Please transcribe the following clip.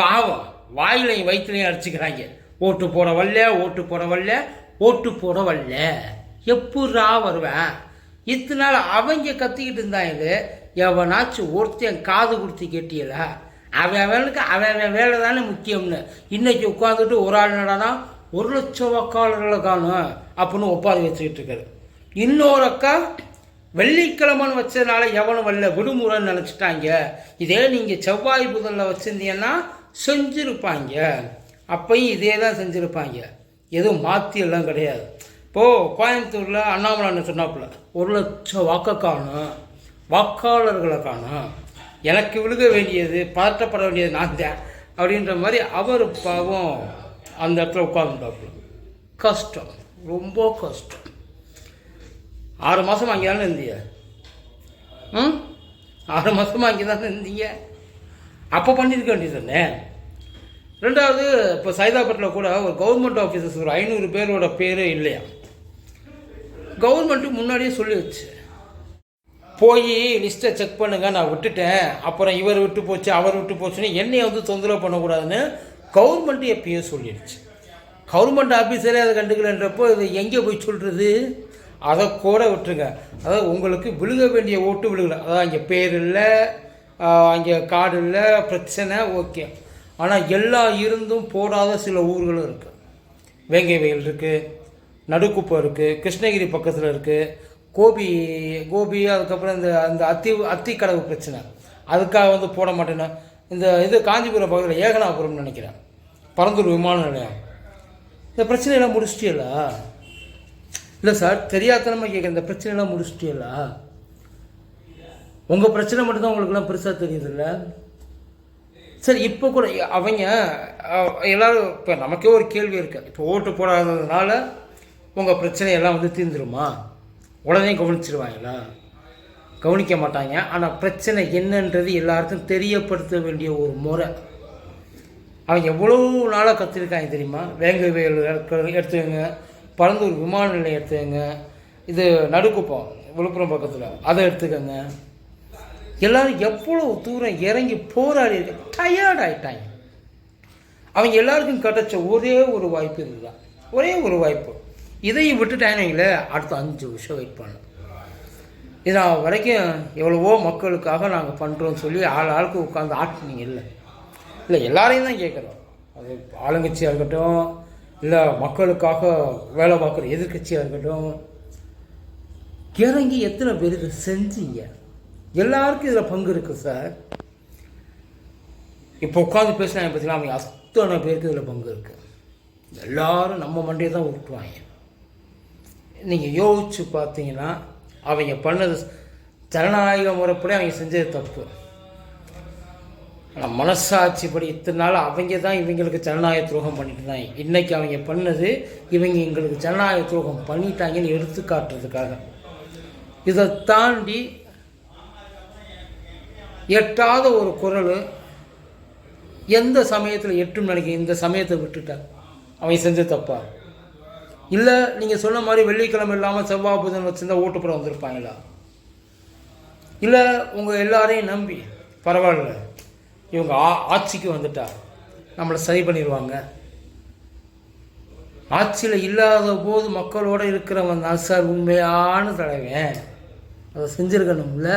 பாவம். வாயிலையும் வயிற்றுலையும் அடிச்சுக்கிறாங்க ஓட்டு போட வரல ஓட்டு போட வரல ஓட்டு போட வரல எப்படா வருவேன் இத்தனை நாள் அவங்க கத்திக்கிட்டு இருந்தாங்க எவனாச்சும் ஒருத்தன் காது கொடுத்து கேட்டியல? அவன் அவனுக்கு அவன் வேலை தானே முக்கியம்னு. இன்னைக்கு உட்காந்துட்டு ஒரு ஆள் நடனா ஒரு லட்சம் வாக்காளர்களை காணும் அப்படின்னு ஒப்பாது வச்சுக்கிட்டு இருக்காரு. இன்னொரு அக்கா வெள்ளிக்கிழமன் வச்சதுனால எவனும் வரல விடுமுறைன்னு நினச்சிட்டாங்க. இதே நீங்கள் செவ்வாய் புதனில் வச்சுருந்தீங்கன்னா செஞ்சுருப்பாங்க. அப்பையும் இதே தான் செஞ்சுருப்பாங்க. எதுவும் மாற்றி எல்லாம் கிடையாது. இப்போது கோயம்புத்தூரில் அண்ணாமலைன்னு சொன்னாப்புல ஒரு லட்சம் வாக்க காணும் வாக்காளர்களை காணும். எனக்கு விழுக வேண்டியது பதட்டப்பட வேண்டியது நான் தான். அப்படின்ற மாதிரி அவர் பாவம் அந்த இடத்துல உட்காந்துட்டாப்புல கஷ்டம். ரொம்ப கஷ்டம். ஆறு மாதம் அங்கே தானே இருந்தீங்க ம்? ஆறு மாதமாக அங்கே தானே இருந்தீங்க அப்போ பண்ணியிருக்க வேண்டியது தானே? ரெண்டாவது இப்போ சைதாபட்டில் கூட ஒரு கவர்மெண்ட் ஆஃபீஸர்ஸ் ஒரு ஐநூறு பேரோட பேரே இல்லையா? கவர்மெண்ட்டு முன்னாடியே சொல்லி வச்சு போய் லிஸ்ட்டை செக் பண்ணுங்க நான் விட்டுட்டேன். அப்புறம் இவர் விட்டு போச்சு அவர் விட்டு போச்சுன்னு என்னைய வந்து தொந்தரவு பண்ணக்கூடாதுன்னு கவர்மெண்ட் எப்பயும் சொல்லிடுச்சு கவர்மெண்ட் ஆஃபீஸரே அதை கண்டுக்கலன்றப்போ இது எங்கே போய் சொல்கிறது அதை கூட விட்டுருங்க. அதாவது உங்களுக்கு விழுக வேண்டிய ஓட்டு விழுகலை. அதான் இங்கே பேர் இல்லை. அங்கே காடு இல்லை பிரச்சனை ஓகே. ஆனால் எல்லா இருந்தும் போடாத சில ஊர்களும் இருக்குது வேங்கை வயல் இருக்குது நடுக்குப்பம் இருக்குது கிருஷ்ணகிரி பக்கத்தில் இருக்குது கோபி கோபி அதுக்கப்புறம் இந்த அந்த அத்தி அத்தி கடவு பிரச்சனை. அதுக்காக வந்து போட மாட்டேன்னா. இந்த இது காஞ்சிபுரம் பக்கத்தில் ஏகனாபுரம்னு நினைக்கிறேன். பரந்தூர் விமான நிலையம். இந்த பிரச்சனையெல்லாம் முடிச்சிட்டியலா இல்லை சார் தெரியாதனமாக கேட்குற இந்த பிரச்சனையெல்லாம் முடிச்சிட்டியலா உங்கள் பிரச்சனை மட்டும்தான் உங்களுக்குலாம் பெருசாக தெரியுதுல்ல? சரி இப்போ கூட அவங்க எல்லோரும் இப்போ நமக்கே ஒரு கேள்வி இருக்குது இப்போ ஓட்டு போடாததுனால உங்கள் பிரச்சனையெல்லாம் வந்து தீர்ந்துருமா? உடனே கவனிச்சிருவாங்களா? கவனிக்க மாட்டாங்க. ஆனால் பிரச்சனை என்னன்றது எல்லாருக்கும் தெரியப்படுத்த வேண்டிய ஒரு முறை. அவங்க எவ்வளோ நாளாக கற்றுருக்காங்க தெரியுமா? வேங்கை வயல் எடுத்துக்கங்க. பரந்தூர் விமான நிலையம் எடுத்துக்கங்க. இது நடுக்குப்பம் விழுப்புரம் பக்கத்தில். அதை எடுத்துக்கங்க. எல்லாரும் எவ்வளோ தூரம் இறங்கி போராடி டயர்ட் ஆகிட்டாங்க அவங்க எல்லாருக்கும் கிடைச்ச ஒரே ஒரு வாய்ப்பு இதுதான். ஒரே ஒரு வாய்ப்பு. இதையும் விட்டுட்டாங்களே அடுத்த அஞ்சு வருஷம் வெயிட் பண்ணணும் இது வரைக்கும் எவ்வளவோ மக்களுக்காக நாங்கள் பண்ணுறோம்னு சொல்லி ஆள் ஆளுக்கு உட்காந்து ஆட்டினீங்க இல்லை. இல்லை எல்லாரையும் தான் கேட்குறோம். அது ஆளுங்கட்சியாக இருக்கட்டும் இல்லை மக்களுக்காக வேலை பார்க்குற எதிர்க்கட்சியாக இருக்கட்டும். இறங்கி எத்தனை பேர் இதை செஞ்சீங்க? எல்லாருக்கும் இதில் பங்கு இருக்குது சார். இப்போ உட்காந்து பேசினாங்க பார்த்தீங்கன்னா அவங்க அத்தனை பேருக்கு இதில் பங்கு இருக்குது எல்லாரும் நம்ம மண்டையை தான் உருட்டுவாங்க. நீங்கள் யோசிச்சு பார்த்தீங்கன்னா அவங்க பண்ணது ஜனநாயக முறைப்படி அவங்க செஞ்சது தப்பு. ஆனால் மனசாட்சிப்படி இத்தனை நாள் அவங்க தான் இவங்களுக்கு ஜனநாயக துரோகம் பண்ணிட்டு இருந்தாங்க இன்னைக்கு அவங்க பண்ணது இவங்க எங்களுக்கு ஜனநாயக துரோகம் பண்ணிட்டாங்கன்னு எடுத்து காட்டுறதுக்காக. இதை தாண்டி எட்டாத ஒரு குரல் எந்த சமயத்தில் எட்டும் நினைக்க இந்த சமயத்தை விட்டுட்டா. அவன் செஞ்ச தப்பா? இல்லை நீங்கள் சொன்ன மாதிரி வெள்ளிக்கிழமை இல்லாமல் செவ்வாய் புதன் வச்சுருந்தா ஓட்டுப்புறம் வந்திருப்பாங்களா? இல்லை உங்கள் எல்லாரையும் நம்பி பரவாயில்ல. இவங்க ஆ ஆட்சிக்கு வந்துட்டா. நம்மளை சரி பண்ணிடுவாங்க. ஆட்சியில் இல்லாத போது மக்களோட இருக்கிறவன் தான் சார் உண்மையான தலைவன். அதை செஞ்சுருக்கணும்ல.